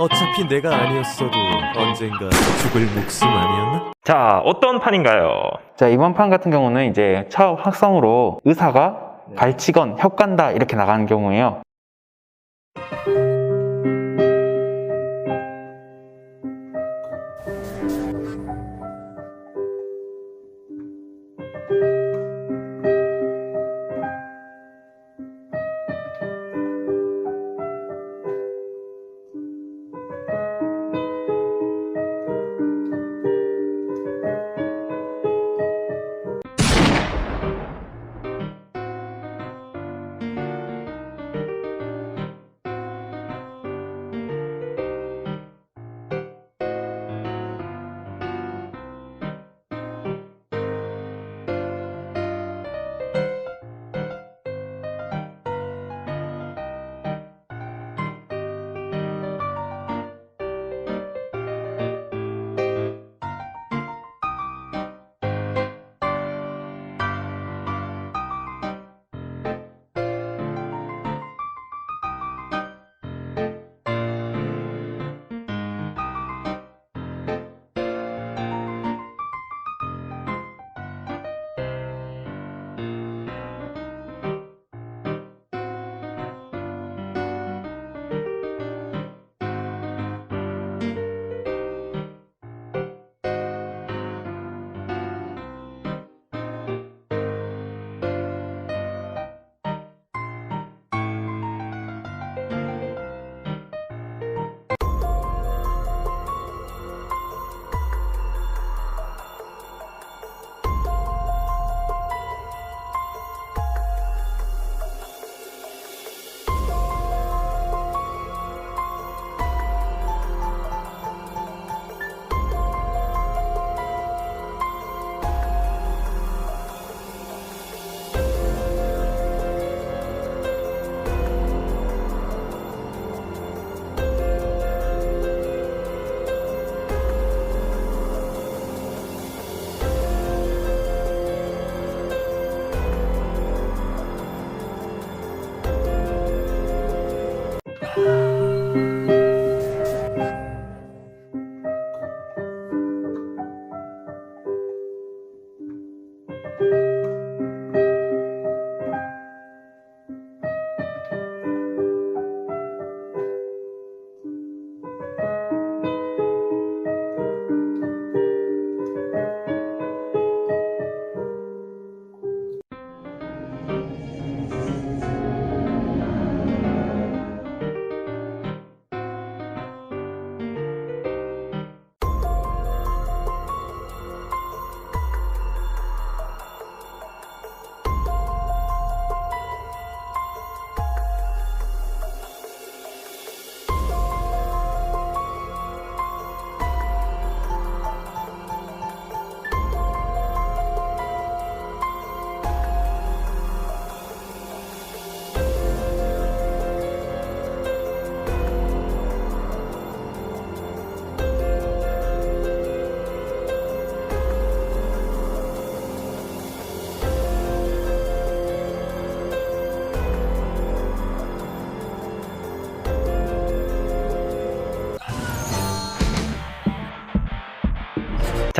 어차피 내가 아니었어도 언젠가 죽을 목숨 아니었나? 자, 어떤 판인가요? 자, 이번 판 같은 경우는 이제 첫 확성으로 의사가 발치건, 혁간다 이렇게 나가는 경우예요.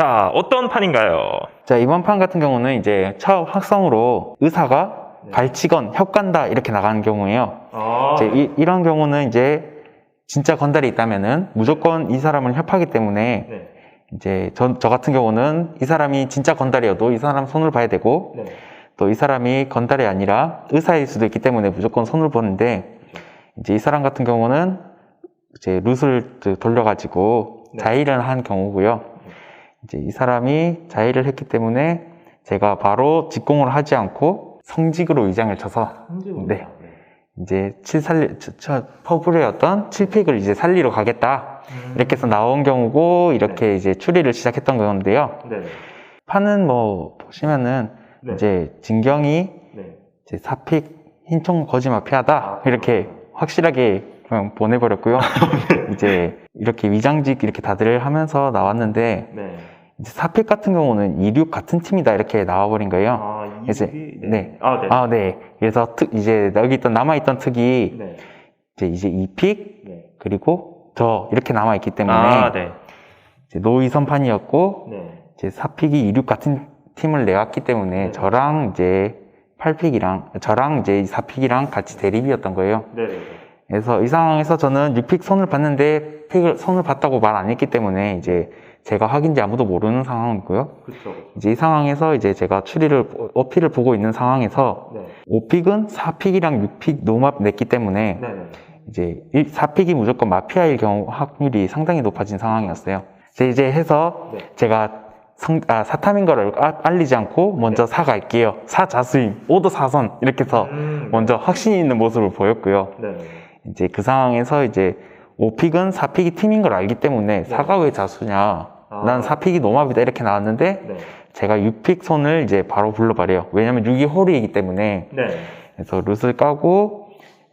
자, 어떤 판인가요? 자, 이번 판 같은 경우는 이제 첫 확성으로 의사가 발치건, 혁간다 이렇게 나가는 경우예요. 아, 이제 이, 런 경우는 이제 진짜 건달이 있다면은 무조건 이 사람을 협하기 때문에 네. 이제 저, 저 같은 경우는 이 사람이 진짜 건달이어도 이 사람 손을 봐야 되고 네. 또이 사람이 건달이 아니라 의사일 수도 있기 때문에 무조건 손을 보는데 이제 이 사람 같은 경우는 이제 룻을 돌려가지고 네. 자의를 한 경우고요. 이제 이 사람이 자의를 했기 때문에 제가 바로 직공을 하지 않고 성직으로 위장을 쳐서 네. 이제 칠 살리 저- 저 퍼블이었던 7픽을 이제 살리러 가겠다 이렇게 해서 나온 경우고 이렇게 이제 추리를 시작했던 건데요. 네. 판은 뭐 보시면은 네. 이제 진경이 네. 이제 사픽 흰총 거지 마피아다 이렇게 확실하게 그냥 보내버렸고요. 이제 이렇게 위장직 이렇게 다들 하면서 나왔는데 네. 이제 사픽 같은 경우는 이륙 같은 팀이다 이렇게 나와버린 거예요. 아, 그래서- 이 네. 아, 네. 아, 네. 그래서 특, 이제 여기 있던 남아 있던 특이 네. 이제 이제 2픽 네. 그리고 저 이렇게 남아 있기 때문에 아, 네. 이제 노이 선판이었고 네. 이제 4픽이 2륙 같은 팀을 내왔기 때문에 네. 저랑 이제 8픽이랑 저랑 이제 4픽이랑 같이 대립이었던 거예요. 네. 네. 그래서 이 상황에서 저는 6픽 손을 봤는데 픽을 손을 봤다고 말 안 했기 때문에 이제 제가 확인지 아무도 모르는 상황이고요. 그렇죠. 이제 이 상황에서 이제 제가 추리를 어필을 보고 있는 상황에서 네. 5픽은 4픽이랑 6픽 노맙 냈기 때문에 네. 네. 이제 4픽이 무조건 마피아일 경우 확률이 상당히 높아진 상황이었어요. 이제 해서 네. 제가 성, 아, 사탐인 거를 아- 알리지 않고 먼저 사 갈게요. 사 자수임, 오더 사선 이렇게 해서 음, 먼저 확신이 있는 모습을 보였고요. 네. 네. 이제 그 상황에서 이제 5픽은 4픽이 팀인 걸 알기 때문에 사가 왜 자수냐. 아. 난 4픽이 노맙이다 이렇게 나왔는데 네. 제가 6픽 손을 이제 바로 불러버려요. 왜냐면 6이 홀이기 때문에 네. 그래서 룻을 까고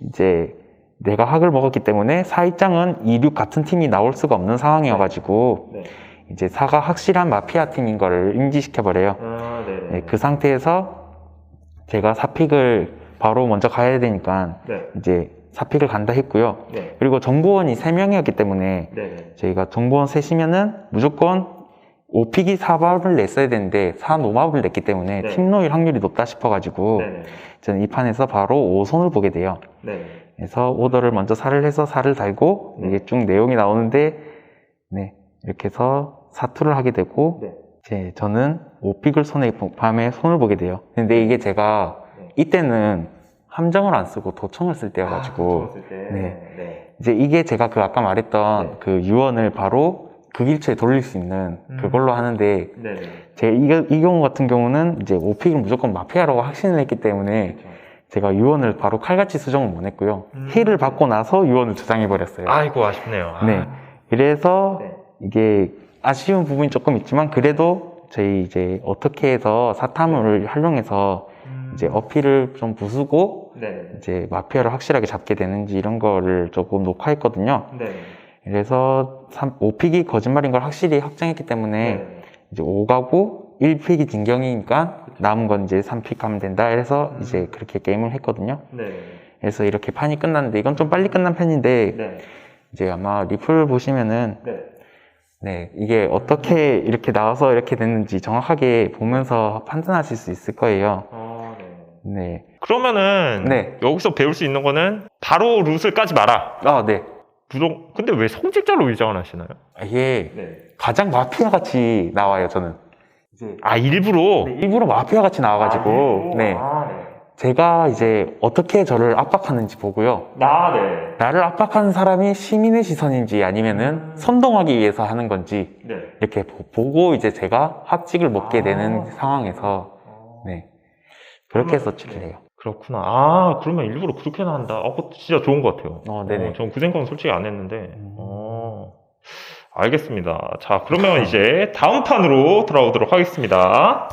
이제 내가 학을 먹었기 때문에 사 입장은 2, 6 같은 팀이 나올 수가 없는 상황이어가지고 네. 이제 사가 확실한 마피아 팀인 거를 인지시켜버려요. 아, 네. 네, 그 상태에서 제가 4픽을 바로 먼저 가야 되니까 네. 이제 4픽을 간다 했고요. 네. 그리고 정보원이 3명이었기 때문에 네. 네. 저희가 정보원 셋이면은 무조건 5픽이 4밥을 냈어야 되는데 4노맙을 냈기 때문에 네. 팀 노일 확률이 높다 싶어가지고 네. 저는 이 판에서 바로 5손을 보게 돼요. 네. 그래서 오더를 먼저 살을 해서 살을 달고 네. 이게 쭉 내용이 나오는데 네 이렇게 해서 사투를 하게 되고 네. 이제 저는 5픽을 손에 밤에 손을 보게 돼요. 근데 이게 제가 네. 이때는 함정을 안 쓰고 도청을 쓸 때여가지고 아, 때. 네. 네. 이제 이게 제가 그 아까 말했던 네. 그 유언을 바로 극일초에 돌릴 수 있는 음. 그걸로 하는데 네. 네. 제가 이, 이 경우 같은 경우는 이제 5픽을 무조건 마피아라고 확신을 했기 때문에 그렇죠. 제가 유언을 바로 칼같이 수정을 못 했고요. 음. 힐을 받고 나서 유언을 주장해 버렸어요. 아이고 아쉽네요. 아. 네. 그래서 네. 이게 아쉬운 부분이 조금 있지만 그래도 저희 이제 어떻게 해서 사탐을 활용해서 음. 이제 어필을 좀 부수고 네. 이제 마피아를 확실하게 잡게 되는지 이런 거를 조금 녹화했거든요. 네. 그래서 5픽이 거짓말인 걸 확실히 확정했기 때문에 네. 이제 5가고 1픽이 진경이니까 남은 건 이제 3픽 가면 된다. 그래서 음. 이제 그렇게 게임을 했거든요. 네. 그래서 이렇게 판이 끝났는데 이건 좀 빨리 끝난 편인데 네. 이제 아마 리플 보시면은 네. 네 이게 어떻게 이렇게 나와서 이렇게 됐는지 정확하게 보면서 판단하실 수 있을 거예요. 아, 네. 네. 그러면은 네. 여기서 배울 수 있는 거는 바로 룻을 까지 마라. 아, 네. 부동. 근데 왜 성직자로 위장을 하시나요? 이게 네. 가장 마피아 같이 나와요, 저는. 이제 아 일부러. 네, 일부러 마피아 같이 나와가지고, 네. 아, 네. 제가 이제 어떻게 저를 압박하는지 보고요. 아, 네. 나를 압박하는 사람이 시민의 시선인지 아니면은 선동하기 위해서 하는 건지 네. 이렇게 보- 보고 이제 제가 합직을 먹게 아. 되는 상황에서 네 그렇게 해서 추리를 해요. 그렇구나. 아, 그러면 일부러 그렇게 한다. 어, 그거 진짜 좋은 것 같아요. 어, 네네. 전그 생각은 솔직히 안 했는데. 음. 어, 알겠습니다. 자, 그러면 이제 다음 판으로 돌아오도록 하겠습니다.